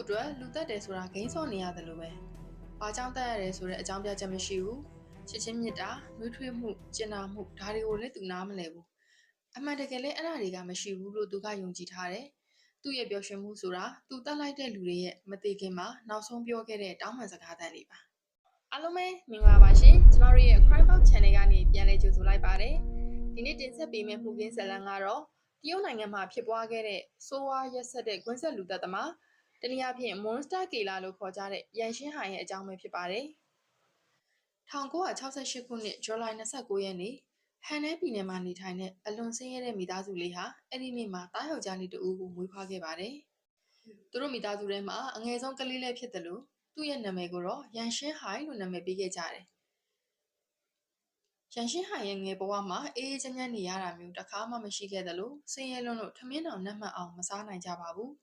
အတွက်လူတက်တယ်ဆိုတာဂိမ်းစော့နေရတယ်လို့ပဲ။ဘာကြောင့်တက်ရတယ်ဆိုတဲ့အကြောင်းပြချက်မရှိဘူး။ချစ်ချင်းမြတ်တာ၊နှွေးထွေးမှု၊ကျင်နာမှုဒါတွေကိုလည်းသူနားမလည်ဘူး။အမှန်တကယ်လည်းအဲ့ဒါတွေကမရှိဘူးလို့သူကယုံကြည်ထားတယ်။သူ့ရဲ့ပျော်ရွှင်မှုဆိုတာသူတက်လိုက်တဲ့လူတွေရဲ့မသေးခင်မှာနောက်ဆုံးပြောခဲ့တဲ့တောင်းပန်စကားသံတွေပါ။အားလုံးပဲမင်္ဂလာပါရှင်။ကျမတို့ရဲ့ Crime Box Channel ကနေပြန်လည်ကြိုဆိုလိုက်ပါတယ်။ဒီနေ့တင်ဆက်ပေးမယ့်မှုခင်းဇာတ်လမ်းကတော့တရုတ်နိုင်ငံမှာဖြစ်ပွားခဲ့တဲ့ဆိုးဝါးရက်ဆက်တဲ့ကွင်းဆက်လူသက်သမား တနည်းအားဖြင့် Monster Killer လို့ခေါ်ကြတဲ့ရန်ရှင်းဟိုင်ရဲ့အကြောင်းပဲဖြစ်ပါတယ်။1968ခုနှစ်ဇူလိုင်29ရက်နေ့ဟန်နဲပြည်နယ်မှာနေထိုင်တဲ့အလွန်ဆင်းရဲတဲ့မိသားစုလေးဟာအဲ့ဒီနေ့မှာတားယောက်ျားလေးတဦးကိုမွေးဖွားခဲ့ပါတယ်။သူတို့မိသားစုထဲမှာအငယ်ဆုံးကလေးလေးဖြစ်တယ်လို့သူ့ရဲ့နာမည်ကိုတော့ရန်ရှင်းဟိုင်လို့နာမည်ပေးခဲ့ကြတယ်။ရန်ရှင်းဟိုင်ရဲ့ငယ်ဘဝမှာအေးအေးချမ်းချမ်းနေရတာမျိုးတစ်ခါမှမရှိခဲ့တယ်လို့ဆင်းရဲလွန်းလို့ထမင်းတော်နှက်မှတ်အောင်မစားနိုင်ကြပါဘူး။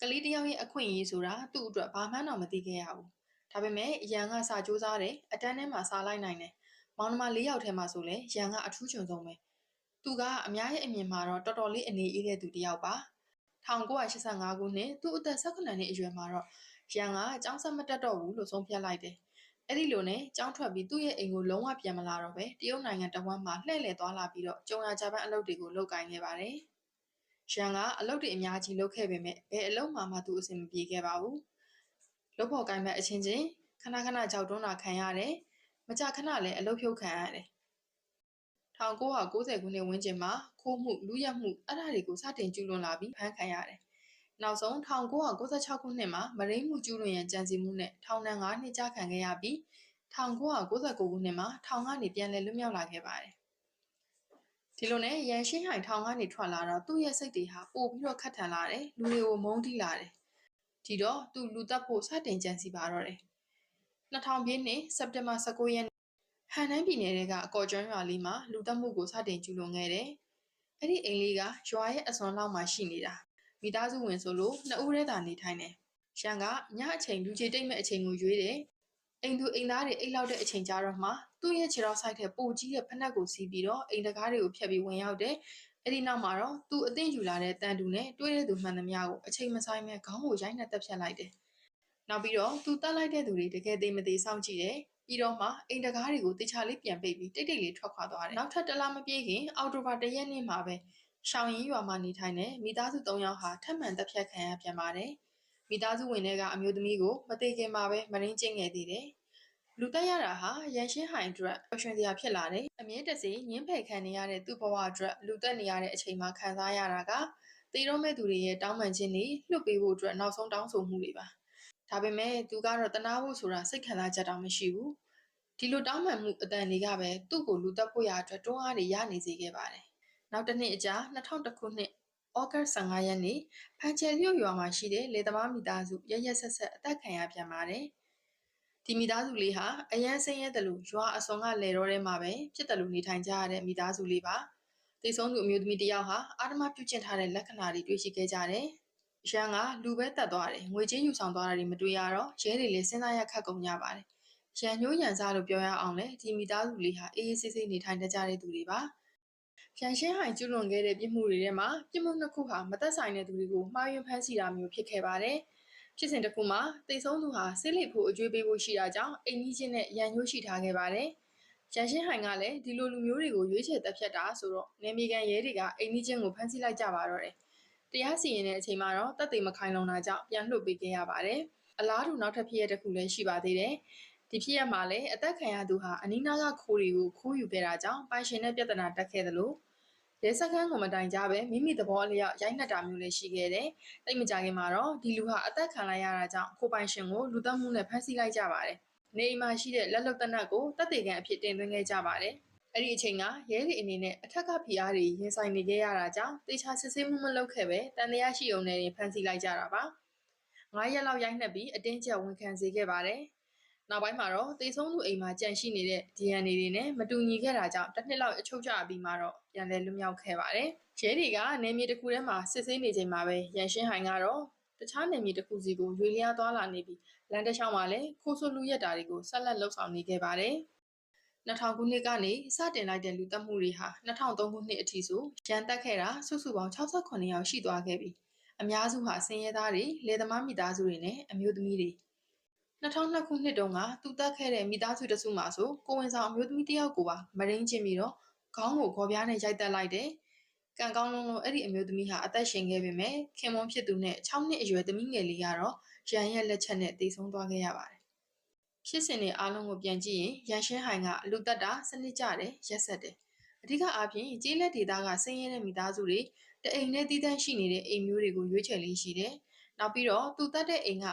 ကလေးတစ်ယောက်ရဲ့အခွင့်အရေးဆိုတာသူ့အတွက်ဘာမှန်းတော့မသိခဲ့ရဘူး။ဒါပေမဲ့ရန်ကစာကြိုးစားတယ်အတန်းထဲမှာစားလိုက်နိုင်တယ်။မောင်နှမ၄ယောက်ထဲမှာဆိုလဲရန်ကအထူးချွန်ဆုံးပဲ။သူကအများရဲ့အမြင်မှာတော့တော်တော်လေးအနေအေးတဲ့သူတစ်ယောက်ပါ။1985ခုနှစ်သူ့အသက်18နှစ်အရွယ်မှာတော့ရန်ကအကြောင်းဆက်မတက်တော့ဘူးလို့ဆုံးဖြတ်လိုက်တယ်။အဲ့ဒီလိုနဲ့ကြောင်းထွက်ပြီးသူ့ရဲ့အိမ်ကိုလုံးဝပြန်မလာတော့ပဲတရုတ်နိုင်ငံတဝမ်းမှာလှည့်လည်သွားလာပြီးတော့ကြုံရကြပန်းအလုပ်တွေကိုလုပ်ကိုင်ခဲ့ပါတယ်။ ရန်ကအလုပ်တွေအများကြီးလုပ်ခဲ့ပေမဲ့ဘယ်အလုပ်မှမှသူအဆင်မပြေခဲ့ပါဘူး။လုပ်ဖို့ကိုင်မဲ့အချင်းချင်းခဏခဏကြောက်တွန်းတာခံရတယ်။မကြခဏလည်းအလုပ်ဖြုတ်ခံရတယ်။1990ခုနှစ်ဝန်းကျင်မှာခိုးမှုလူရက်မှုအဲ့ဒါတွေကိုစတင်ကျူးလွန်လာပြီးဖမ်းခံရတယ်။နောက်ဆုံး1996ခုနှစ်မှာမရိမှုကျူးလွန်ရန်ကြံစည်မှုနဲ့ထောင်ဒဏ်9နှစ်ကြာခံခဲ့ရပြီး1999ခုနှစ်မှာထောင်ကနေပြန်လည်လွတ်မြောက်လာခဲ့ပါတယ်။ ဒီလိုနဲ့ရန်ရှင်းဟိုင်ထောင်ကနေထွက်လာတော့သူ့ရဲ့စိတ်တွေဟာပိုပြီးတော့ခတ်ထန်လာတယ်လူတွေကိုမုန်းတီးလာတယ်။ဒီတော့သူလူတက်ဖို့စတင်ကြံစည်ပါတော့တယ်။2000ပြည့်နှစ်စက်တင်ဘာ19ရက်ဟန်နန်းပြည်နယ်ထဲကအကော်ကျွန်းရွာလေးမှာလူတက်မှုကိုစတင်ကျူးလွန်ခဲ့တယ်။အဲ့ဒီအိမ်လေးကရွာရဲ့အစွန်လောက်မှာရှိနေတာ။မိသားစုဝင်ဆိုလို့နှစ်ဦးတည်းသာနေထိုင်တယ်။ရန်ကညအချိန်လူကြီးတိတ်မဲ့အချိန်ကိုရွေးတယ်။ အိမ်သူအိမ်သားတွေအိတ်လောက်တဲ့အချိန်ကြာတော့မှသူ့ရဲ့ခြေထောက်ဆိုင်ထဲပိုကြီးတဲ့ဖက်နှက်ကိုစီးပြီးတော့အိမ်တကားတွေကိုဖျက်ပြီးဝင်ရောက်တယ်။အဲ့ဒီနောက်မှာတော့သူအသင့်ယူလာတဲ့တန်တူနဲ့တွေးတဲ့သူမှန်သမျှကိုအချိန်မဆိုင်မဲ့ခေါင်းကိုရိုက်နှက်တက်ဖြတ်လိုက်တယ်။နောက်ပြီးတော့သူတတ်လိုက်တဲ့သူတွေတကယ်သေးမသေးစောင့်ကြည့်တယ်။ပြီးတော့မှအိမ်တကားတွေကိုတေချာလေးပြန်ပိတ်ပြီးတိတ်တိတ်လေးထွက်ခွာသွားတယ်။နောက်ထပ်တလားမပြေးခင်အော်တိုဘာတရက်နေ့မှာပဲရှောင်းရင်ရွာမှာနေထိုင်တဲ့မိသားစု၃ယောက်ဟာထပ်မံတက်ဖြတ်ခံရပြန်ပါတယ်။ မိသားစုဝင်တွေကအမျိုးသမီးကိုမသေးခင်မှာပဲမရင်းကျင်းငယ်သေးတယ်။လူတက်ရတာဟာရန်ရှင်းဟိုင်အတွက်ပျော်ရွှင်စရာဖြစ်လာတယ်။အမြင့်တစေညင်းဖယ်ခံနေရတဲ့သူ့ဘဝအတွက်လူတက်နေရတဲ့အချိန်မှာခံစားရတာကတေတော့မဲ့သူတွေရဲ့တောင်းပန်ခြင်းတွေလွတ်ပေးဖို့အတွက်နောက်ဆုံးတောင်းဆိုမှုတွေပါ။ဒါပေမဲ့သူကတော့တနာဖို့ဆိုတာစိတ်ခံစားချက်တောင်မရှိဘူး။ဒီလိုတောင်းပန်မှုအတန်တွေကပဲသူ့ကိုလူတက်ဖို့ရအတွက်တွန်းအားတွေရနေစေခဲ့ပါတယ်။နောက်တစ်နှစ်အကြာ2001ခုနှစ် ဩဂတ်15ရက်နေ့ဖန်ချယ်လျုတ်ရွာမှာရှိတဲ့လေသမားမိသားစုရရက်ဆက်ဆက်အသက်ခံရပြန်ပါတယ်။ဒီမိသားစုလေးဟာအရန်ဆင်းရဲတယ်လို့ရွာအစုံကလေတော်ထဲမှာပဲဖြစ်တယ်လို့နေထိုင်ကြရတဲ့မိသားစုလေးပါ။သိဆုံးသူအမျိုးသမီးတစ်ယောက်ဟာအာဓမပြုကျင့်ထားတဲ့လက္ခဏာတွေတွေ့ရှိခဲ့ကြတယ်။ရန်ကလူပဲတက်သွားတယ်။ငွေကြေးယူဆောင်သွားတာတွေမတွေ့ရတော့ရဲတွေလည်းစဉ်းစားရခက်ကုန်ကြပါတယ်။ရန်ညိုးရန်စားလို့ပြောရအောင်လေဒီမိသားစုလေးဟာအေးအေးဆေးဆေးနေထိုင်တတ်ကြတဲ့သူတွေပါ။ ရန်ရှင်းဟိုင်ကျူးလွန်ခဲ့တဲ့ပြစ်မှုတွေထဲမှာပြစ်မှုနှစ်ခုဟာမသက်ဆိုင်တဲ့သူတွေကိုမှားယွင်းဖမ်းဆီးတာမျိုးဖြစ်ခဲ့ပါတယ်။ဖြစ်စဉ်တစ်ခုမှာတိတ်ဆုံးသူဟာဆေးလိပ်ဖို့အကျွေးပေးဖို့ရှိတာကြောင့်အိမ်ကြီးချင်းနဲ့ရန်ညိုးရှိထားခဲ့ပါတယ်။ရန်ရှင်းဟိုင်ကလည်းဒီလိုလူမျိုးတွေကိုရွေးချယ်တက်ဖြတ်တာဆိုတော့နေမီကန်ရဲတွေကအိမ်ကြီးချင်းကိုဖမ်းဆီးလိုက်ကြပါတော့တယ်။တရားစီရင်တဲ့အချိန်မှာတော့တပ်သိမခိုင်လုံတာကြောင့်ပြန်လွှတ်ပေးခဲ့ရပါတယ်။အလားတူနောက်ထပ်ဖြစ်ရတဲ့တစ်ခုလည်းရှိပါသေးတယ်။ဒီဖြစ်ရမှာလည်းအသက်ခံရသူဟာအနီးနားကခိုးတွေကိုခိုးယူခဲ့တာကြောင့်ပိုင်ရှင်နဲ့ပြဿနာတက်ခဲ့တယ်လို့ ရဲစခန်းကမတိုင်ကြပဲမိမိသဘောအလျောက်ရိုက်နှက်တာမျိုးလည်းရှိခဲ့တယ်။တိတ်မကြခင်မှာတော့ဒီလူဟာအသက်ခံလိုက်ရတာကြောင့်ကိုပိုင်ရှင်ကိုလူသတ်မှုနဲ့ဖမ်းဆီးလိုက်ကြပါတယ်။နေအိမ်မှာရှိတဲ့လက်လုံတနတ်ကိုတပ်တေကန်အဖြစ်တင်သွင်းခဲ့ကြပါတယ်။အဲ့ဒီအချိန်ကရဲတွေအနေနဲ့အထက်ကဖိအားတွေရင်ဆိုင်နေခဲ့ရတာကြောင့်တေချာစစ်ဆေးမှုမလုပ်ခဲ့ပဲတန်တရားရှိုံနဲ့ဖမ်းဆီးလိုက်ကြတာပါ။9ရက်လောက်ရိုက်နှက်ပြီးအတင်းကျပ်ဝန်ခံစေခဲ့ပါတယ်။ နောက်ပိုင်းမှာတော့တေဆုံးသူအိမ်မှာကြန့်ရှိနေတဲ့ DNA တွေနဲ့မတူညီခဲ့တာကြောင့်တစ်နှစ်လောက်အချုပ်ချပြီးမှတော့ပြန်လည်လွတ်မြောက်ခဲ့ပါတယ်။ရဲတွေကနေမြေတစ်ခုထဲမှာစစ်ဆေးနေချိန်မှာပဲရန်ရှင်းဟိုင်ကတော့တခြားနေမြေတစ်ခုစီကိုရွေလျားသွားလာနေပြီးလမ်းတစ်လျှောက်မှာလည်းခိုးဆိုးလူရက်တာတွေကိုဆက်လက်လှုပ်ဆောင်နေခဲ့ပါတယ်။2000ခုနှစ်ကနေစတင်လိုက်တဲ့လူတက်မှုတွေဟာ2003ခုနှစ်အထိဆိုရန်တက်ခဲ့တာစုစုပေါင်း68ယောက်ရှိသွားခဲ့ပြီအများစုဟာဆင်းရဲသားတွေလယ်သမားမိသားစုတွေနဲ့အမျိုးသမီးတွေ 2002ခုနှစ်တုန်းကသူတက်ခဲ့တဲ့မိသားစုတစုမှာဆိုကိုဝင်ဆောင်အမျိုးသမီးတယောက်ကိုပါမရင်းချင်းပြီးတော့ခေါင်းကိုခေါ်ပြားနဲ့ရိုက်တက်လိုက်တယ်ကံကောင်းလုံးလုံးအဲ့ဒီအမျိုးသမီးဟာအသက်ရှင်ခဲ့ပေမဲ့ခင်မွန်းဖြစ်သူနဲ့6နှစ်အရွယ်သမီးငယ်လေးကတော့ရန်ရဲ့လက်ချက်နဲ့တိတ်ဆုံးသွားခဲ့ရပါတယ်ဖြစ်စဉ်တွေအားလုံးကိုပြန်ကြည့်ရင်ရန်ရှင်းဟိုင်ကလူတက်တာစနစ်ကျတယ်ရက်ဆက်တယ်အဓိကအားဖြင့်ကျေးလက်ဒေသကဆင်းရဲတဲ့မိသားစုတွေတအိမ်နဲ့တည်တံ့ရှိနေတဲ့အိမ်မျိုးတွေကိုရွေးချယ်လေးရှိတယ်။နောက်ပြီးတော့သူတက်တဲ့အိမ်က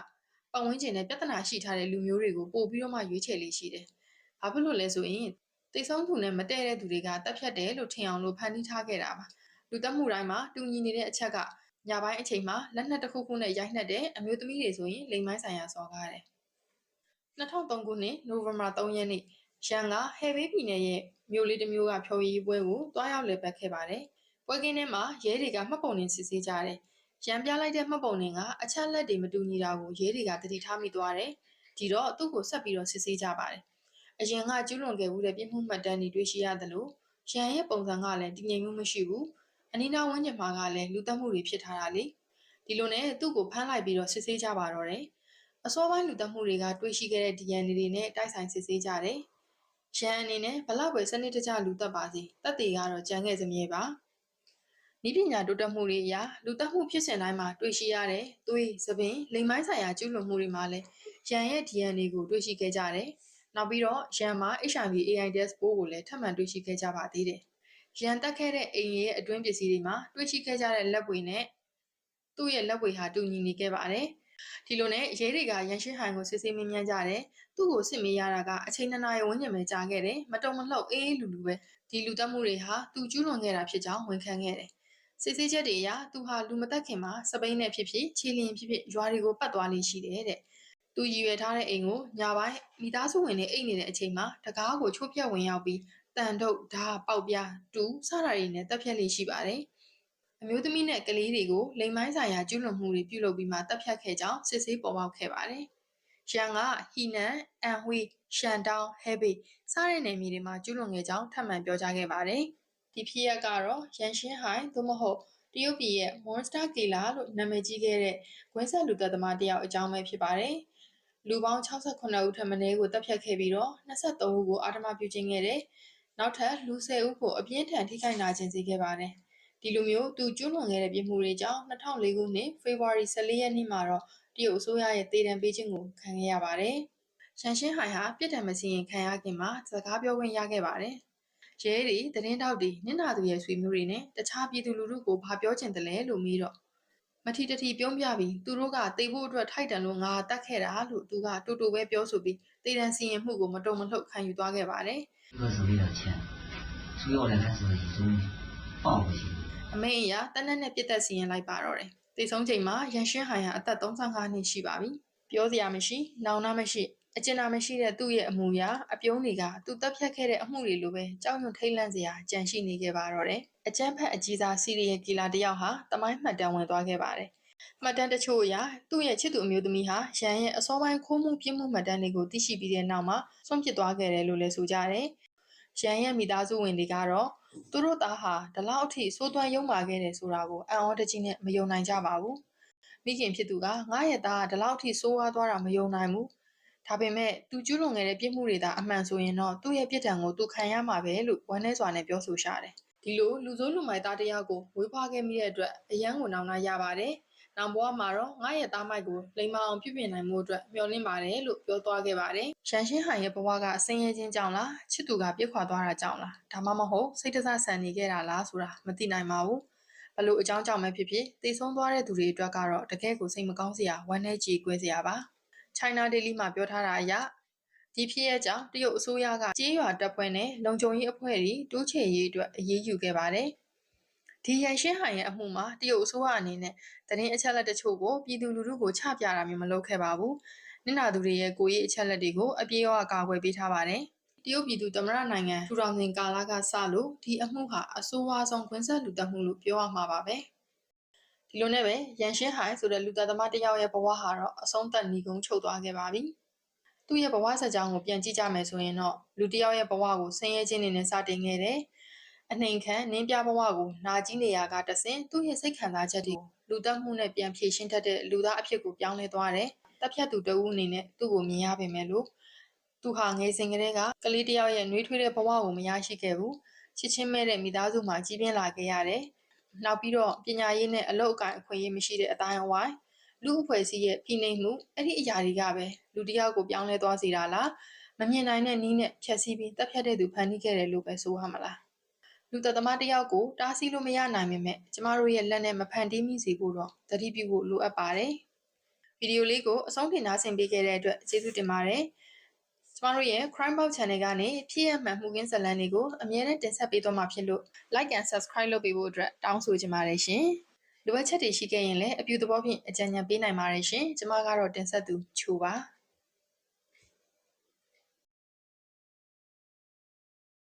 ပတ်ဝန်းကျင်နဲ့ပြဿနာရှိထားတဲ့လူမျိုးတွေကိုပို့ပြီးတော့မှရွေးချယ်လေးရှိတယ်။ဘာဖြစ်လို့လဲဆိုရင်တိတ်ဆုံးသူနဲ့မတည့်တဲ့သူတွေကတက်ဖြတ်တယ်လို့ထင်အောင်လို့ဖန်တီးထားခဲ့တာပါ။လူတက်မှုတိုင်းမှာတူညီနေတဲ့အချက်ကညပိုင်းအချိန်မှာလက်နက်တစ်ခုခုနဲ့ရိုက်နှက်တဲ့အမျိုးသမီးတွေဆိုရင်လိမ်မိုင်းဆိုင်ရာစော်ကားတယ်။2003ခုနှစ်နိုဝင်ဘာ3ရက်နေ့ရန်ကဟဲဘေးပြည်နယ်ရဲ့မြို့လေးတစ်မျိုးကဖျော်ရည်ပွဲကိုတွားရောက်လည်ပတ်ခဲ့ပါတယ်။ပွဲကင်းထဲမှာရဲတွေကမှတ်ပုံတင်စစ်ဆေးကြတယ်။ ရန်ပြလိုက်တဲ့မှတ်ပုံတင်ကအချက်လက်တွေမတူညီတာကိုရဲတွေကတတိထားမိသွားတယ်။ဒီတော့သူ့ကိုဆက်ပြီးတော့စစ်ဆေးကြပါတယ်။အရင်ကကျူးလွန်ခဲ့မှုတဲ့ပြစ်မှုမှတ်တမ်းတွေတွေ့ရှိရတယ်လို့ရန်ရဲ့ပုံစံကလည်းတည်ငြိမ်မှုမရှိဘူး။အနီးနားဝန်းကျင်မှာကလည်းလူသက်မှုတွေဖြစ်ထားတာလေ။ဒီလိုနဲ့သူ့ကိုဖမ်းလိုက်ပြီးတော့စစ်ဆေးကြပါတော့တယ်။အစောပိုင်းလူသက်မှုတွေကတွေ့ရှိခဲ့တဲ့ DNA တွေနဲ့တိုက်ဆိုင်စစ်ဆေးကြတယ်။ရန်အနေနဲ့ဘလောက်ပဲစနစ်တကျလူသက်ပါစီတက်တေကတော့ကြံခဲ့စမြဲပါ ဤပညာတိုးတက်မှုတွေအရလူသက်မှုဖြစ်စဉ်တိုင်းမှာတွေ့ရှိရတဲ့သွေးသပင်လိမ်မိုင်းဆိုင်ရာကျူးလွန်မှုတွေမှာလည်းရန်ရဲ့ DNA ကိုတွေ့ရှိခဲ့ကြတယ်နောက်ပြီးတော့ရန်မှာ HIV AIDS ပိုးကိုလည်းထပ်မံတွေ့ရှိခဲ့ကြပါသေးတယ်ရန်တက်ခဲ့တဲ့အိမ်ရဲ့အတွင်းပစ္စည်းတွေမှာတွေ့ရှိခဲ့ကြတဲ့လက်ပွေနဲ့သူ့ရဲ့လက်ပွေဟာတူညီနေခဲ့ပါတယ်ဒီလိုနဲ့ရဲတွေကရန်ရှင်းဟန်ကိုစစ်ဆေးမင်းမြန်းကြတယ်သူ့ကိုစစ်မေးရတာကအချိန်နှစ်နာရီဝန်းကျင်ပဲကြာခဲ့တယ်မတုံမလှုပ်အေးအေးလူလူပဲဒီလူတက်မှုတွေဟာသူကျူးလွန်ခဲ့တာဖြစ်ကြောင်းဝန်ခံခဲ့တယ် စစ်ဆေးချက်တွေအရသူဟာလူမတက်ခင်မှာစပိန်နဲ့ဖြစ်ဖြစ်ခြေလျင်ဖြစ်ဖြစ်ရွာတွေကိုပတ်သွားလေးရှိတယ်တဲ့သူရည်ရွယ်ထားတဲ့အိမ်ကိုညပိုင်းမိသားစုဝင်တွေအိတ်နေတဲ့အချိန်မှာတကားကိုချိုးပြက်ဝင်ရောက်ပြီးတန်တုတ်ဓာပေါက်ပြားတူစတာတွေနဲ့တက်ဖြတ်လေးရှိပါတယ်အမျိုးသမီးနဲ့ကလေးတွေကိုလိမ်မိုင်းဆိုင်ရာကျူးလွန်မှုတွေပြုလုပ်ပြီးမှတပ်ဖြတ်ခဲ့ကြောင်းစစ်ဆေးပေါ်ပေါက်ခဲ့ပါတယ်။ရန်ကဟီနန်၊အန်ဟွေး၊ရှန်တောင်း၊ဟဲဘေးစတဲ့နယ်မြေတွေမှာကျူးလွန်ခဲ့ကြောင်းထပ်မံပြောကြားခဲ့ပါတယ်။ ဒီဖြစ်ရပ်ကတော့ရန်ရှင်းဟိုင်သို့မဟုတ်တရုတ်ပြည်ရဲ့ Monster Killer လို့နာမည်ကြီးခဲ့တဲ့ဂွင်းဆက်လူသက်သမားတယောက်အကြောင်းပဲဖြစ်ပါတယ်။လူပေါင်း68ဦးထပ်မံကိုတပ်ဖြတ်ခဲ့ပြီးတော့23ဦးကိုအာဓမပြုခြင်းခဲ့တဲ့နောက်ထပ်လူ10ဦးကိုအပြင်းထန်ထိခိုက်နာကျင်စေခဲ့ပါတယ်။ဒီလိုမျိုးသူကျူးလွန်ခဲ့တဲ့ပြစ်မှုတွေကြောင့်2004ခုနှစ်ဖေဖော်ဝါရီ14ရက်နေ့မှာတော့တရုတ်အစိုးရရဲ့တေတံပေးခြင်းကိုခံခဲ့ရပါတယ်။ရှန်ရှင်းဟိုင်ဟာပြစ်ဒဏ်မစီရင်ခံရခင်မှာစကားပြောခွင့်ရခဲ့ပါတယ်။ ရဲတွေသတင်းတောက်တွေနင့်နာသူရဲ့ဆွေမျိုးတွေနဲ့တခြားပြည်သူလူထုကိုဘာပြောချင်တယ်လဲလို့မေးတော့မထီတထီပြုံးပြပြီးသူတို့ကတေဖို့အတွက်ထိုက်တန်လို့ငါတတ်ခဲ့တာလို့သူကတူတူပဲပြောဆိုပြီးတေတန်စီရင်မှုကိုမတုံမလှုပ်ခံယူသွားခဲ့ပါတယ်အမေအရာတနက်နဲ့ပြစ်သက်စီရင်လိုက်ပါတော့တယ်တေဆုံးချိန်မှာရန်ရှင်းဟိုင်ဟာအသက်35နှစ်ရှိပါပြီပြောစရာမရှိနောင်နာမရှိ အကျဉ်းနာမရှိတဲ့သူ့ရဲ့အမှုရာအပြုံးတွေကသူတက်ဖြတ်ခဲ့တဲ့အမှုတွေလိုပဲကြောက်ရွံ့ထိတ်လန့်စရာကြံရှိနေခဲ့ပါတော့တယ်။အကျန်းဖက်အကြီးစားစီရီယယ်ကီလာတယောက်ဟာတမိုင်းမှတ်တမ်းဝင်သွားခဲ့ပါတယ်။မှတ်တမ်းတချို့အရသူ့ရဲ့ချစ်သူအမျိုးသမီးဟာရန်ရဲ့အစောပိုင်းခိုးမှုပြစ်မှုမှတ်တမ်းတွေကိုသိရှိပြီးတဲ့နောက်မှာဆုံးဖြတ်သွားခဲ့တယ်လို့လည်းဆိုကြတယ်။ရန်ရဲ့မိသားစုဝင်တွေကတော့သူတို့သားဟာဒီလောက်အထိစိုးသွမ်းယုံမာခဲ့တယ်ဆိုတာကိုအံ့ဩတကြီးနဲ့မယုံနိုင်ကြပါဘူးမိခင်ဖြစ်သူကငါရဲ့သားကဒီလောက်အထိစိုးဝါးသွားတာမယုံနိုင်ဘူး ဒါပေမဲ့သူကျူးလွန်ခဲ့တဲ့ပြစ်မှုတွေသာအမှန်ဆိုရင်တော့သူ့ရဲ့ပြစ်ဒဏ်ကိုသူခံရမှာပဲလို့ဝမ်းနည်းစွာနဲ့ပြောဆိုရှာတယ်ဒီလိုလူဆိုးလူမိုက်သားတယောက်ကိုဝေးဖွားခဲ့မိတဲ့အတွက်အယံကိုနောင်နာရပါတယ်နောင်ဘဝမှာတော့ငါရဲ့သားမိုက်ကိုလိမ္မာအောင်ပြုပြင်နိုင်မှုအတွက်မျှော်လင့်ပါတယ်လို့ပြောသွားခဲ့ပါတယ်။ရှန်ရှင်းဟန်ရဲ့ဘဝကအဆင်းရဲခြင်းကြောင့်လားချစ်သူကပြစ်ခွာသွားတာကြောင့်လားဒါမှမဟုတ်စိတ်တဆဆန်နေခဲ့တာလားဆိုတာမသိနိုင်ပါဘူး။ဘလို့အကြောင်းကြောင့်ပဲဖြစ်ဖြစ်တည်ဆုံးသွားတဲ့သူတွေအတွက်ကတော့တကယ်ကိုစိတ်မကောင်းစရာဝမ်းနည်းကြေကွဲစရာပါ။ China Daily မှာပြောထားတာအရဒီဖြစ်ရဲ့ကြောင့်တရုတ်အစိုးရကကြေးရွာတပ်ဖွဲ့နဲ့လုံခြုံရေးအဖွဲ့တွေတိုးချဲ့ရေးအတွက်အရေးယူခဲ့ပါတယ်။ဒီရန်ရှင်းဟန်ရဲ့အမှုမှာတရုတ်အစိုးရအနေနဲ့သတင်းအချက်အလက်တချို့ကိုပြည်သူလူထုကိုချပြတာမျိုးမလုပ်ခဲ့ပါဘူး။နင်နာသူတွေရဲ့ကိုရေးအချက်အလက်တွေကိုအပြေးအဝကာကွယ်ပေးထားပါတယ်။တရုတ်ပြည်သူသမ္မတနိုင်ငံထူထောင်စဉ်ကာလကစလို့ဒီအမှုဟာအဆိုးဝါးဆုံးခွင့်ဆက်လူတက်မှုလို့ပြောရမှာပါပဲ။ ဒီလိုနဲ့ပဲရန်ရှင်းဟိုင်ဆိုတဲ့လူသက်သမားတယောက်ရဲ့ဘဝဟာတော့အဆုံးသတ်ညီကုန်းချုပ်သွားခဲ့ပါပြီ။သူ့ရဲ့ဘဝဆက်ကြောင်းကိုပြန်ကြည့်ကြမယ်ဆိုရင်တော့လူတယောက်ရဲ့ဘဝကိုဆင်းရဲခြင်းတွေနဲ့စတင်ခဲ့တယ်။အနှိမ်ခံနင်းပြဘဝကိုနာကြီးနေရကတဆင်သူ့ရဲ့စိတ်ခံစားချက်တွေကိုလူတက်မှုနဲ့ပြန်ဖြေရှင်းတတ်တဲ့လူသားအဖြစ်ကိုပြောင်းလဲသွားတယ်။တပ်ဖြတ်သူတဦးအနေနဲ့သူ့ကိုမြင်ရပေမဲ့လို့သူဟာငယ်စဉ်ကတည်းကကလေးတစ်ယောက်ရဲ့နှွေးထွေးတဲ့ဘဝကိုမရရှိခဲ့ဘူး။ချစ်ချင်းမဲ့တဲ့မိသားစုမှာကြီးပြင်းလာခဲ့ရတယ်။ နောက်ပြီးတော့ပညာရေးနဲ့အလုပ်အကိုင်အခွင့်အရေးမရှိတဲ့အတိုင်းအဝိုင်းလူအဖွဲ့အစည်းရဲ့ဖိနှိပ်မှုအဲ့ဒီအရာတွေကပဲလူတစ်ယောက်ကိုပြောင်းလဲသွားစေတာလားမမြင်နိုင်တဲ့နီးနဲ့ဖြတ်စည်းပြီးတပ်ဖြတ်တဲ့သူဖန်တီးခဲ့တယ်လို့ပဲဆိုရမှာလားလူသက်သမားတစ်ယောက်ကိုတားဆီးလို့မရနိုင်ပေမဲ့ကျမတို့ရဲ့လက်နဲ့မဖန်တီးမိစေဖို့တော့တတိပြုဖို့လိုအပ်ပါတယ်ဗီဒီယိုလေးကိုအဆုံးထိနားဆင်ပေးခဲ့တဲ့အတွက်ကျေးဇူးတင်ပါတယ် ကျမတို့ရဲ့ Crime Box Channel ကနေဖြစ်ရမှန်မှုကင်းဇာတ်လမ်းတွေကိုအမြဲတမ်းတင်ဆက်ပေးသွားမှာဖြစ်လို့ Like and Subscribe လုပ်ပေးဖို့အတွက်တောင်းဆိုချင်ပါတယ်ရှင်လိုအပ်ချက်တွေရှိခဲ့ရင်လည်းအပြုသဘောဖြင့်အကြံဉာဏ်ပေးနိုင်ပါတယ်ရှင်ကျမကတော့တင်ဆက်သူချိုပါ